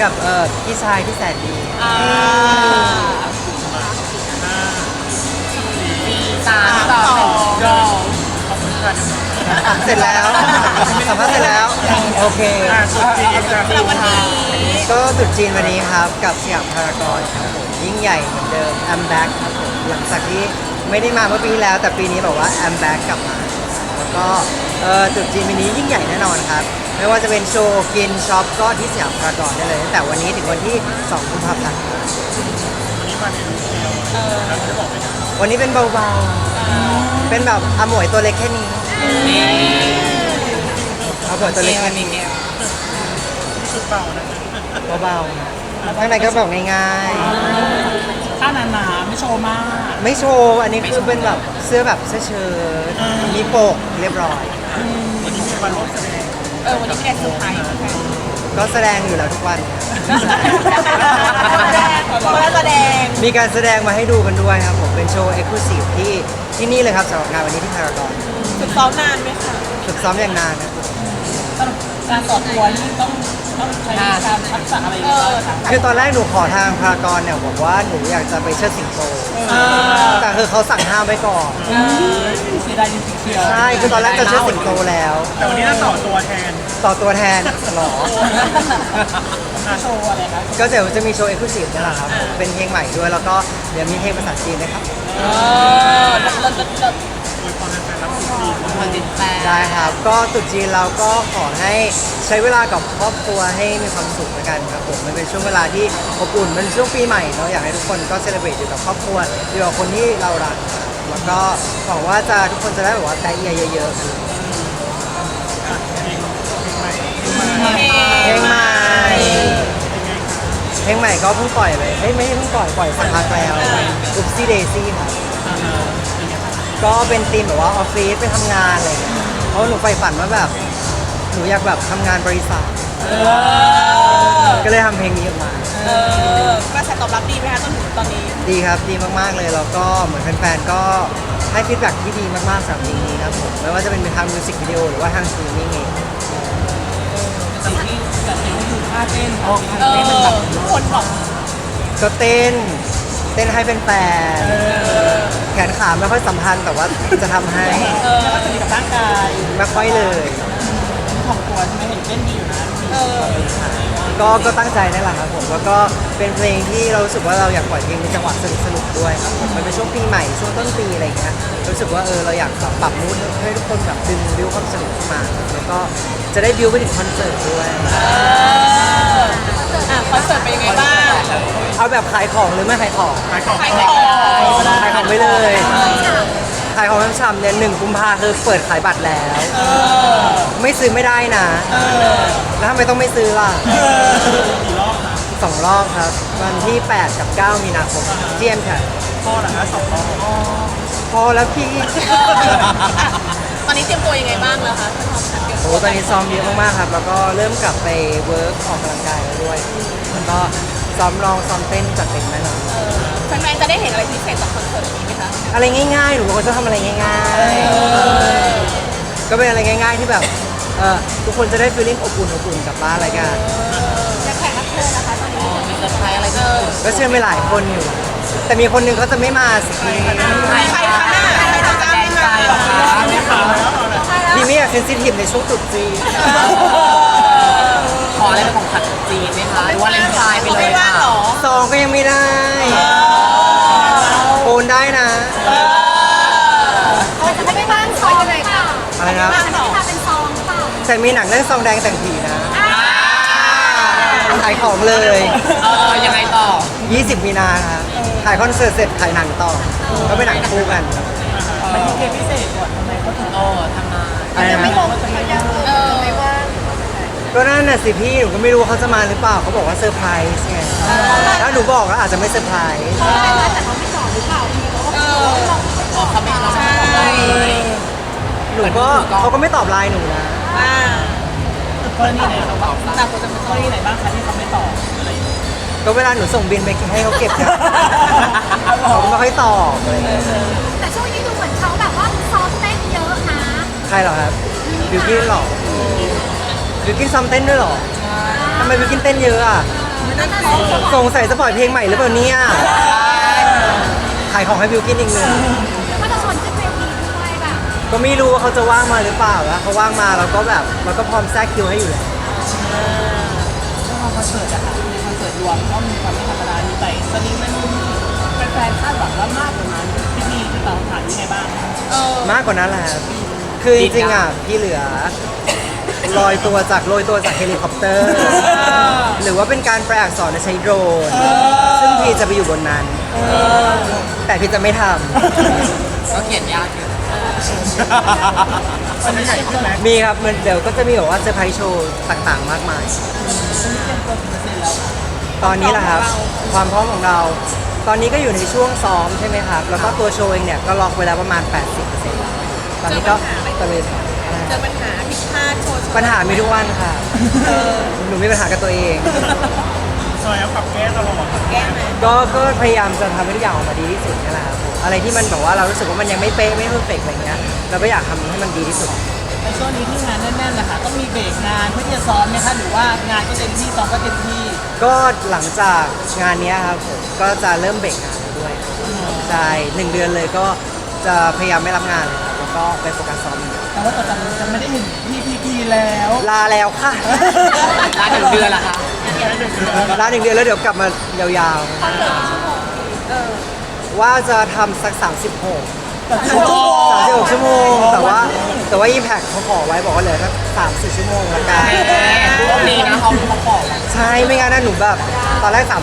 มากับเอ่อพี่ชายที่แสนดีอ่าสามสองหนึ่ง go อะเสร็จแล้วสัมภาษณ์เสร็จแล้วโอเคอ่าสุดจริงครับสำหรับวันนี้ก็ตรุษจีนวันนี้ครับกับสยามพารากอนครับผมยิ่งใหญ่เหมือนเดิม I'm back ครับผมหลังจากที่ไม่ได้มาเมื่อปีที่แล้ว แต่ปีนี้บอกว่า I'm back กลับมา แล้วก็เอ่อตรุษจีนปีนี้ยิ่งใหญ่แน่นอนครับ ไม่ว่าจะเป็นโชว์กินช็อปก็ที่สยามพารากอนได้เลยตั้งแต่วันนี้ถึงวันที่2กุมภาพันธ์วันนี้มาในลุคเดียวแล้วจะบอกเป็นวันนี้เป็นเบาๆ เป็นแบบอมวยตัวเล็กแค่นี้อมวยตัวเล็กแค่นี้ชุดเบานะเบาๆข้างในก็แบบง่ายถ้าหนาๆไม่โชว์มากๆไม่โชว์ อันนี้คือเป็นแบบเสื้อแบบเสื้อเชิ้ตมีโปกเรียบร้อยวันนี้มีมาร่วมแสดง เออวันนี้ไม่ได้เซอร์ไพรส์แฟนก็แสดงอยู่แล้วทุกวันคนละแสดงมีการแสดงมาให้ดูกันด้วยครับผมเป็นโชว์เอ็กซ์คลูซีฟที่ที่นี่เลยครับสำหรับงานวันนี้ที่พารากอนฝึกซ้อมนานไหมคะฝึกซ้อมอย่างนานนะการต่อตัวนี่ต้อง ต้องใช้การทักษะอะไรเออคือตอนแรกหนูขอทางพารากอนเนี่ยบอกว่าหนูอยากจะไปเชิดสิงโต แต่คือเขาสั่งห้ามไว้ก่อน เสียดายจริงๆเชียวใช่ คือตอนแรกจะเชิดสิงโตแล้ว แต่วันนี้เราต่อตัวแทนต่อตัวแทนหรอ โชว์อะไรนะก็เดี๋ยวจะมีโชว์เอ็กซ์คลูซีฟนี่แหละครับ เป็นเพลงใหม่ด้วย แล้วก็เดี๋ยวมีเพลงภาษาจีนนะครับ เออเลิศ เลิศเลิศเลิศโดยความเป็นแฟนรับสุดจีนคนติดแฟนได้ครับ ก็ตรุษจีนเราก็ขอให้ใช้เวลากับครอบครัวให้มีความสุขแล้วกันครับผมมันเป็นช่วงเวลาที่อบอุ่นมันเป็นช่วงปีใหม่เนาะอยากให้ทุกคนก็เซเลบรตอยู่กับครอบครัวอยู่กับคนที่เรารักครับแล้วก็หวังว่าจะทุกคนจะได้แบบว่าแต่เอียเยอะๆกันเพลงใหม่ เพลงใหม่ก็เพิ่งปล่อยไปเอ้ยไม่ใช่เพิ่งปล่อยปล่อยสักพักแล้วอุปซี่เดซี่ครับ ก็เป็นธีมแบบว่าออฟฟิศไปทำงานอะไรอย่างเงี้ยเพราะหนูใฝ่ฝันว่าแบบหนูอยากแบบทำงานบริษัท ก็เลยทำเพลงนี้ออกมา เออกระแสตอบรับดีไหมคะจนถึงตอนนี้ ดีครับดีมากๆเลยแล้วก็เหมือนแฟนๆก็ให้ฟีดแบ็กที่ดีมากๆสำหรับเพลงนี้ครับผมไม่ว่าจะเป็นทางมิวสิกวิดีโอหรือว่าทางสตรีมมิ่งเองสิ่งที่แบบเห็นก็คือท่าเต้นโอ้เออทุกคนบอกก็เต้นเต้นให้เป็นแฟนๆ แขนขาไม่ค่อยสัมพันธ์แต่ว่าจะทำให้เออแล้วก็สนิทกับร่างกายไม่ค่อยเลย ของตัวใช่ไหมเห็นเต้นดีอยู่นะเออก็ก็ตั้งใจนั่นแหละครับผมแล้วก็เป็นเพลงที่เรารู้สึกว่าเราอยากปล่อยเพลงในจังหวะสนุกสนุกๆด้วยครับผมมันเป็นช่วงปีใหม่ช่วงต้นปีอะไรอย่างเงี้ยรู้สึกว่าเออเราอยากแบบปรับมูดให้ทุกคนแบบดึงบิวความสนุกขึ้นมาครับแล้วก็จะได้บิวไปถึงคอนเสิร์ตด้วย เออ แบบขายของหรือไม่ขายของขายของขายของขายของไปเลยขายของช่ำๆเนี่ยหนึ่งกุมภาคือเปิดขายบัตรแล้วไม่ซื้อไม่ได้นะแล้วทำไมต้องไม่ซื้อล่ะกี่รอบนะสองรอบครับ วันที่ 8 กับ 9 มีนาคมที่เอ็มแคพ่อเหรอคะสองรอบพอแล้วพี่ ตอนนี้เตรียมตัวยังไงบ้างแล้วคะเตรียมโอ้ตัวตอนนี้ซ้อมเยอะมากๆครับ แล้วก็เริ่มกลับไปเวิร์กออกกำลังกายแล้วด้วยแล้วก็ ซ้อมร้องซ้อมเต้นจัดเต็มแน่นอนแฟนๆจะได้เห็นอะไรพิเศษจากคอนเสิร์ตนี้ไหมคะอะไรง่ายๆหนูเป็นคนชอบทำอะไรง่ายๆ ก็เป็นอะไรง่าย ๆที่แบบเออทุกคนจะได้ฟีลลิ่งอบอุ่นอบอุ่นกลับบ้านอะไรกันจะแข่งรับเชิญนะคะตอนนี้มีเซอร์ไพรส์อะไรก็ก็เชื่อไปหลายคนอยู่ แต่มีคนหนึงเขาจะไม่มาสิพี่ใครใครคะหน้าใครจะจ้างไม่มาไม่ขาวแล้วเอาละพี่ไม่อยากเซนซิทีฟในช่วงตรุษจีนข ออะไรเป็นของขวัญจีนไหมคะหรือว่าเลนไทน์ไปเลยไม่ว่างค่ะเหรอซองก็ยังไม่ได้โอนได้นะ จะให้ไม่บ้านซองเลยค่ะอะไรนะจะไม่ทำเป็นซองเปล่าแต่มีหนังเรื่องซองแดงแต่งผีนะขายของเลย เออยังไงต่อ20 มีนาครับขายคอนเสิร์ตเสร็จขายหนังต่อ ก็เป็นหนังคู่กัน มันมีเกมพิเศษก่อนทำไมเขาถึงเออทำมาอะไรนะเออไม่ว่าง ก็นั่นน่ะสิพี่หนูก็ไม่รู้ว่าเขาจะมาหรือเปล่าเขาบอกว่าเซอร์ไพรส์ไงถ้าหนูบอกก็อาจจะไม่เซอร์ไพรส์แต่เขาไม่ตอบหรือเปล่าพี่เขาก็เออออกเขาไม่เราใช่หนูก็เขาก็ไม่ตอบไลน์หนูนะอ่ากรณีไหนเขาบอกแต่กรณีไหนบ้างคะที่เขาไม่ตอบอะไรอย่างเงี้ยก็เวลาหนูส่งบินไปให้เขาเก็บเนี่ยเขาก็ไม่ค่อยตอบอะไรอย่างเงี้ยแต่ช่วงนี้ดูเหมือนเขาแบบว่าซ้อมเต้นเยอะนะใครเหรอครับบิวกินเหรอ บิวกินซ้อมเต้นด้วยเหรอทำไมไมบิวกินเต้นเยอะอะสงสัยจะปล่อยเพลงใหม่หรือเปล่าเนี่ยขายของให้บิวกินอีกหนึ่งก็จะชวนขึ้นเวทีด้วยแบบก็ไม่รู้ว่าเขาจะว่างมาหรือเปล่าแล้วเขาว่างมาเราก็แบบเราก็พร้อมแทรกคิวให้อยู่แล้วช่วงคอนเสิร์ตอะค่ะในคอนเสิร์ตรวมก็มีความไม่ธรรมดามีแต่สลิงแมนมูแฟนๆคาดหวังว่ามากกว่านั้นพี่พีพี่ต่อถามยังไงบ้างเออมากกว่านั้นแหละครับคือจริงๆอะพี่เหลือ ลอยตัวจากโรยตัวจากเฮลิคอปเตอร์ หรือว่าเป็นการแปลอักษรใช้โดรน ซึ่งพี่จะไปอยู่บนนั้น แต่พี่จะไม่ทก็เขียนยากอยู่มันใหญ่ขึ้นไหมำมีครับมันเดี๋ยวก็จะมีแบบว่าเซอร์ไพรส์โชว์ต่างๆ มากมาย ตอนนี้แหละครับ ความพร้อมของเรา ตอนนี้ก็อยู่ในช่วงซ้อมใช่ไหมครับ แล้วก็ตัวโชว์เองเนี่ยก็ล็อกไว้แล้วประมาณ 80%ตอนนี้ก็ตะเลย เจอปัญหาผิดพลาดโชว์ปัญหามีทุกวันค่ะ หนูมีปัญหากับตัวเอง ซอยแล้วปรับแก้ตลอดแก้ไหมก็ก็พยายามจะทำให้ทุกอย่างออกมาดีที่สุดนี่แหละครับผมอะไรที่มันแบบว่าเรารู้สึกว่ามันยังไม่เป๊ะไม่เพอร์เฟกต์อะไรเงี้ยเราก็อยากทำให้มันดีที่สุด ในช่วงนี้ที่งานแน่นๆนะคะต้องมีเบรกงานเพื่อที่จะซ้อมไหมคะหรือว่างานก็เต็มที่ซ้อมก็เต็มที่ก็หลังจากงานเนี้ยครับผมก็จะเริ่มเบรกงานแล้วด้วยใช่หนึ่งเดือนเลยก็จะพยายามไม่รับงานเลยครับแล้วก็ไปโฟกัสซ้อมอย่างเดียว แต่ว่าต่อจากนี้จะไม่ได้เห็นพี่พีพีแล้วลาแล้วค่ะ ร้านหนึ่งเดือนละคะลาหนึ่งเดือนแล้วเดี๋ยวกลับมายาวๆ ว่าจะทำสัก 36 36 ชั่วโมง แต่ว่าแต่ว่า Impact เขาขอไว้บอกว่าเหลือสัก30 ชั่วโมงละกันพวกนี้นะเขาเขาบอกใช่ไม่งั้นนะหนูแบบ ตอนแรก 36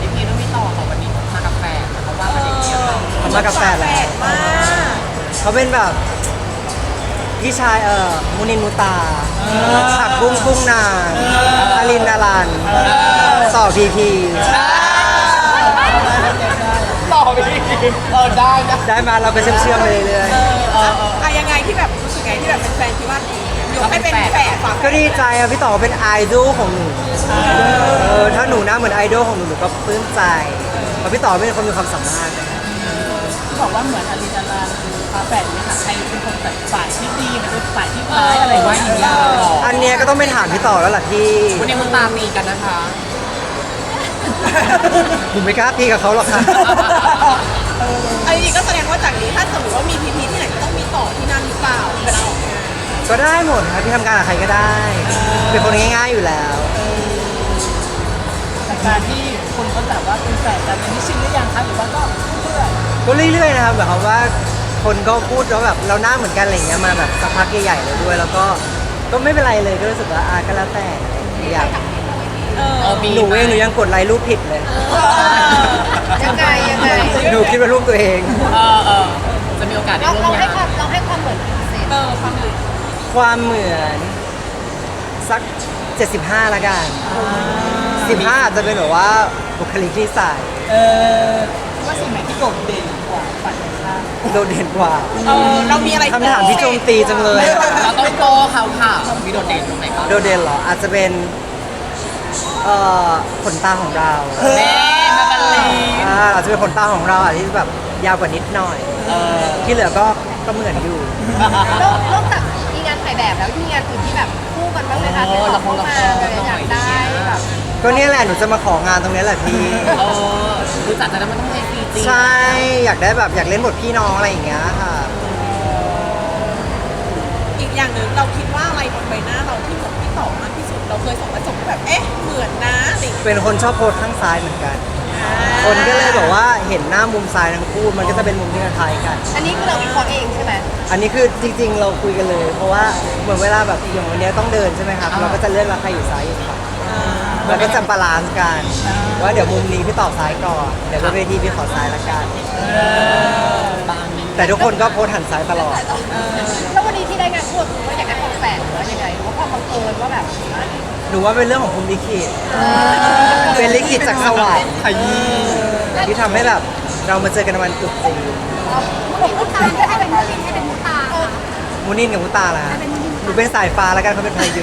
พี่พีต้องมีต่อค่ะวันนี้มากับแฟนเขาว่ากันอย่างนี้ค่ะทำมากับแฟนแปแล้ลวกมาก เขาเป็นแบบพี่ชายเอ่อมูนินมูตาผักบุ้งกุ้งนางอลินนารันต่อพีพีต่อไปอีกเออได้นะได้มาเราก็เชื่อมเชื่อมๆไปเรื่อยอะยังไงที่แบบรู้สึกไงที่แบบเป็นแฟนคิดว่าอยู่ให้เป็นแฝดฝาๆก็ดีใจอะพี่ต่อเป็นไอดอลของหนูเออถ้าหนูหน้าเหมือนไอดอลของหนูหนูก็ปลื้มใจเพราะพี่ต่อเป็นคนมีความสามารถที่บอกว่าเหมือนอลินดาราคือ ฟ้าแฝดเนี่ยค่ะใครเป็นคนแบบฝ่ายที่ดีหรือเป็นฝ่ายที่ร้ายอะไรอย่างว่าเงี้อย่างนี้ยหรออันเนี้ยก็ต้องไปถามพี่ต่อแล้วล่ะที่วันนี้มึงตามมีกันนะคะหนูไม่กล้าตีกับเขาหรอกค่ะอันนี้ก็แสดงว่าจากนี้ถ้าสมมติว่ามีพีพีที่ไหนก็ต้องมีต่อที่นั่นหรือเปล่าเวลาออกงานก็ได้หมดครับพี่ทำงานกับใครก็ได้ เป็นคนง่ายๆอยู่แล้วจากการที่คนเขาแบบว่าเป็นแฝดกันอันนี้ชินหรือยังคะหรือว่าก็เพื่อก็เรื่อยๆนะครับแบบว่า คนก็พูดว่าแบบเราหน้าเหมือนกันอะไรอย่างเงี้ยมาแบบสักพักใหญ่ๆเลยด้วย แล้วก็ก็ไม่เป็นไรเลยก็รู้สึกว่าอะก็แล้วแต่อยากเออเออมีหนูเองหนูยังกดไลค์รูปผิดเลย ยังไงยังไงหนูคิดว่ารูปตัวเอง เออเออจะมีโอกาสได้เราร่วมเราให้งานความเราให้ความเหมือนพิเศษเออความเหมือนความเหมือนสัก 75ละกัน15อาจจะเป็นแบบว่าบุคลิกที่ใส่เออว่าสิ่งไหนที่โดดเด่นก ว่าฝ่ายตรงข้ามโดดเด่นกว่าเออเรามีอะไรคำถามที่โจมตีจังเลย เราต้องโตเขาค่ะมีโดดเด่นตรงไหนบ้างโดดเด่นเหรอ อาจจะเป็นเอ่อขนตาของเราเน่มาบันลีอ่าอาจจะเป็นขนตาของเราอาจจะที่แบบยาวกว่านิดหน่อย เออที่เหลือก็ก็เหมือนอยู่ นอกนอกจากมีงานถ่ายแบบแล้วมีงานอื่นที่แบบคู่กันบ้างไหมคะที่ขอเข้ามาเลยอยากได้แบบ ก็เนี่ยแหละหนูจะมาของานตรงนี้แหละพี่ เออรู้จักจะได้ไม่ต้องให้ฟรีจริงใช่อยากได้แบบอยากเล่นบทพี่น้องอะไรอย่างเงี้ยค่ะ อีกอย่างหนึ่งเราคิดว่าอะไรบนใบหน้าเราที่เหมือนพี่ต่อมากที่สุด เราเคยส่องกระจกแบบ เอ๊ะ เหมือนนะอะไรอย่างเงี้ยเป็นคนชอบโพสข้างซ้ายเหมือนกัน คนก็เลยบอกว่าเห็นหน้ามุมซ้ายทั้งคู่มันก็จะเป็นมุมที่คล้ายๆกัน อันนี้คือเราวิเคราะห์เองใช่ไหมอันนี้คือจริงๆ เราคุยกันเลย เพราะว่าเหมือนเวลาแบบอย่างวันเนี้ยต้องเดินใช่ไหมครับเราก็จะเลือกว่าใครอยู่ซ้ายอยู่ขวา แล้วก็จะบาลานซ์กัน ว่าเดี๋ยวมุมนี้พี่ต่อซ้ายก่อน เดี๋ยวบนเวทีพี่ขอซ้ายละกันบางนิดแต่ทุกคนก็โพสหันซ้ายตลอด แล้ววันนี้ที่ได้งานคู่คือว่าอยากได้ความแฝดหรือว่ายังไงหรือว่าความบังเอิญว่าแบบหนูว่าเป็นเรื่องของภูมิลิขิตเป็นลิขิตจากสวรรค์ขยี้ที่ทำให้แบบเรามาเจอกันในวันตรุษจีนมุตาก็ให้เป็นมุติให้เป็นมุตาค่ะมูนินกับมุตาละหนูเป็นสายฟ้าแล้วกันเขาเป็นพายุ